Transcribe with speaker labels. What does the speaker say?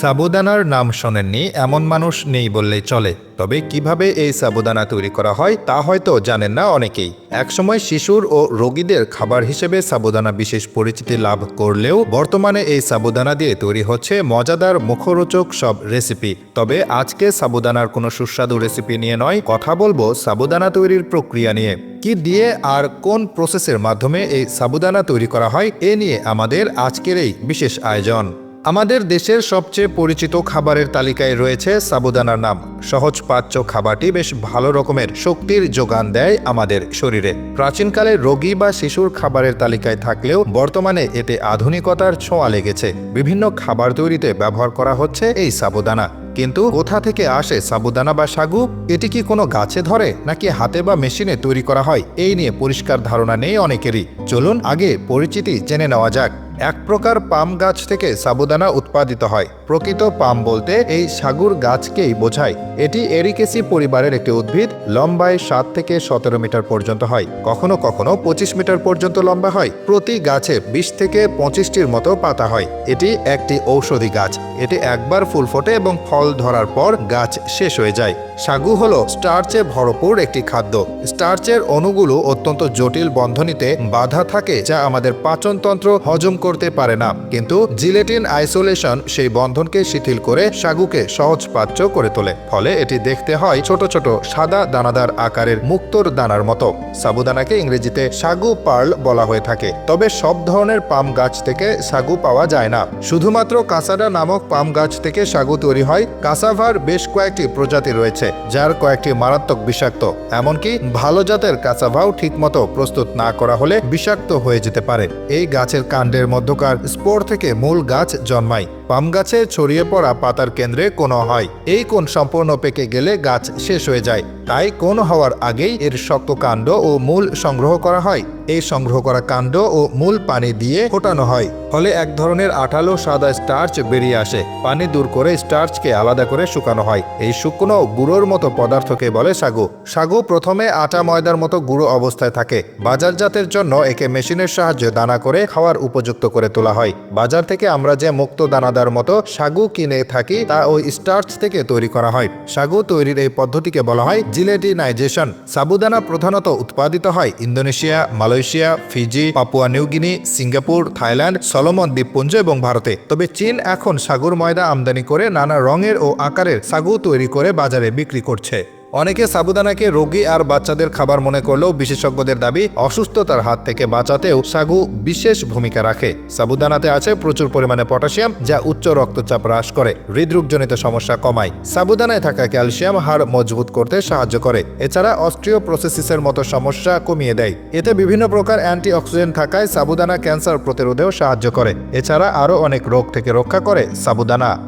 Speaker 1: সাবুদানার নাম শোনেননি, এমন মানুষ নেই বললেই চলে। তবে কীভাবে এই সাবুদানা তৈরি করা হয়, তা হয়তো জানেন না অনেকেই। একসময় শিশুর ও রোগীদের খাবার হিসেবে সাবুদানা বিশেষ পরিচিতি লাভ করলেও বর্তমানে এই সাবুদানা দিয়ে তৈরি হচ্ছে মজাদার মুখরোচক সব রেসিপি। তবে আজকে সাবুদানার কোনো সুস্বাদু রেসিপি নিয়ে নয়, কথা বলব সাবুদানা তৈরির প্রক্রিয়া নিয়ে। কি দিয়ে আর কোন প্রসেসের মাধ্যমে এই সাবুদানা তৈরি করা হয়, এ নিয়ে আমাদের আজকের এই বিশেষ আয়োজন। আমাদের দেশের সবচেয়ে পরিচিত খাবারের তালিকায় রয়েছে সাবুদানার নাম। সহজ পাচ্য খাবারটি বেশ ভালো রকমের শক্তির যোগান দেয় আমাদের শরীরে। প্রাচীনকালে রোগী বা শিশুর খাবারের তালিকায় থাকলেও বর্তমানে এতে আধুনিকতার ছোঁয়া লেগেছে। বিভিন্ন খাবার তৈরিতে ব্যবহার করা হচ্ছে এই সাবুদানা। কিন্তু কোথা থেকে আসে সাবুদানা বা সাগু? এটি কি কোনো গাছে ধরে নাকি হাতে বা মেশিনে তৈরি করা হয়? এই নিয়ে পরিষ্কার ধারণা নেই অনেকেরই। চলুন আগে পরিচিতি জেনে নেওয়া যাক। এক প্রকার পাম গাছ থেকে সাবুদানা উৎপাদিত হয়। প্রকৃত পাম বলতে এই সাগুর গাছকেই বোঝায়। এটি এরিকেসি পরিবারের একটি উদ্ভিদ, লম্বায় সাত থেকে সতেরো মিটার পর্যন্ত হয়। কখনো কখনো পঁচিশ মিটার পর্যন্ত লম্বা হয়। প্রতি গাছে বিশ থেকে পঁচিশটির মতো পাতা হয়। এটি একটি ঔষধি গাছ। এটি একবার ফুল ফোটে এবং ফল ধরার পর গাছ শেষ হয়ে যায়। সাগু হলো স্টার্চে ভরপুর একটি খাদ্য। স্টার্চের অণুগুলো অত্যন্ত জটিল বন্ধনীতে বাধা থাকে যা আমাদের পাচনতন্ত্র হজম করতে পারে না। কিন্তু জিলেটিন আইসোলেশন সেই বন্ধনকে শিথিল করে সাগুকে সহজপাচ্য করে তোলে। ফলে এটি দেখতে হয় ছোট ছোট সাদা দানাদার আকারের মুক্তোর দানার মতো। সাবুদানাকে ইংরেজিতে সাগু পার্ল বলা হয়ে থাকে। তবে সব ধরনের পাম গাছ থেকে সাগু পাওয়া যায় না। শুধুমাত্র কাসাডা নামক পাম গাছ থেকে সাগু তৈরি হয়। কাসাভার বেশ কয়েকটি প্রজাতি রয়েছে। যার কয়েকটি মারাত্মক বিষাক্ত, এমনকি ভালো জাতের কাঁচাভাও ঠিকমতো প্রস্তুত না করা হলে বিষাক্ত হয়ে যেতে পারে। এই গাছের কাণ্ডের মধ্যকার স্পোর থেকে মূল গাছ জন্মায়। পাম গাছে ছড়িয়ে পড়া পাতার কেন্দ্রে কোনো হয়। এই কোণ সম্পূর্ণ পেকে গেলে গাছ শেষ হয়ে যায়। তাই কোন হওয়ার আগেই এর শক্ত কাণ্ড ও মূল সংগ্রহ করা হয়। এই সংগ্রহ করা কাণ্ড ও মূল পানি দিয়ে ফোটানো হয়। ফলে এক ধরনের আঠালো সাদা স্টার্চ বেরিয়ে আসে। পানি দূর করে স্টার্চকে আলাদা করে শুকানো হয়। এই শুকনো গুঁড়োর মতো পদার্থকে বলে সাগু। সাগু প্রথমে আটা ময়দার মতো গুঁড়ো অবস্থায় থাকে। বাজারজাতের জন্য একে মেশিনের সাহায্যে দানা করে খাওয়ার উপযুক্ত করে তোলা হয়। বাজার থেকে আমরা যে মুক্ত দানাদার মতো সাগু কিনে থাকি, তা ওই স্টার্চ থেকে তৈরি করা হয়। সাগু তৈরির এই পদ্ধতিকে বলা হয় জিলেটিনাইজেশন সাবুদানা প্রধানত উৎপাদিত হয় Indonesia, Malaysia, Fiji, Papua New Guinea Singapore, Thailand, Solomon দ্বীপপুঞ্জ এবং ভারতে। তবে চীন এখন সাগর ময়দা আমদানি করে নানা রঙের ও আকারের সাগু তৈরি করে বাজারে বিক্রি করছে। অনেকে সাবুদানাকে রোগী আর বাচ্চাদের খাবার মনে করলেও বিশেষজ্ঞদের দাবি, অসুস্থতার হাত থেকে বাঁচাতেও সাগু বিশেষ ভূমিকা রাখে। সাবুদানাতে আছে প্রচুর পরিমাণে পটাশিয়াম, যা উচ্চ রক্তচাপ হ্রাস করে, হৃদরোগজনিত সমস্যা কমায়। সাবুদানায় থাকা ক্যালসিয়াম হাড় মজবুত করতে সাহায্য করে। এছাড়া অস্ট্রিও প্রসেসিসের মতো সমস্যা কমিয়ে দেয়। এতে বিভিন্ন প্রকার অ্যান্টি অক্সিডেন্ট থাকায় সাবুদানা ক্যান্সার প্রতিরোধেও সাহায্য করে। এছাড়া আরও অনেক রোগ থেকে রক্ষা করে সাবুদানা।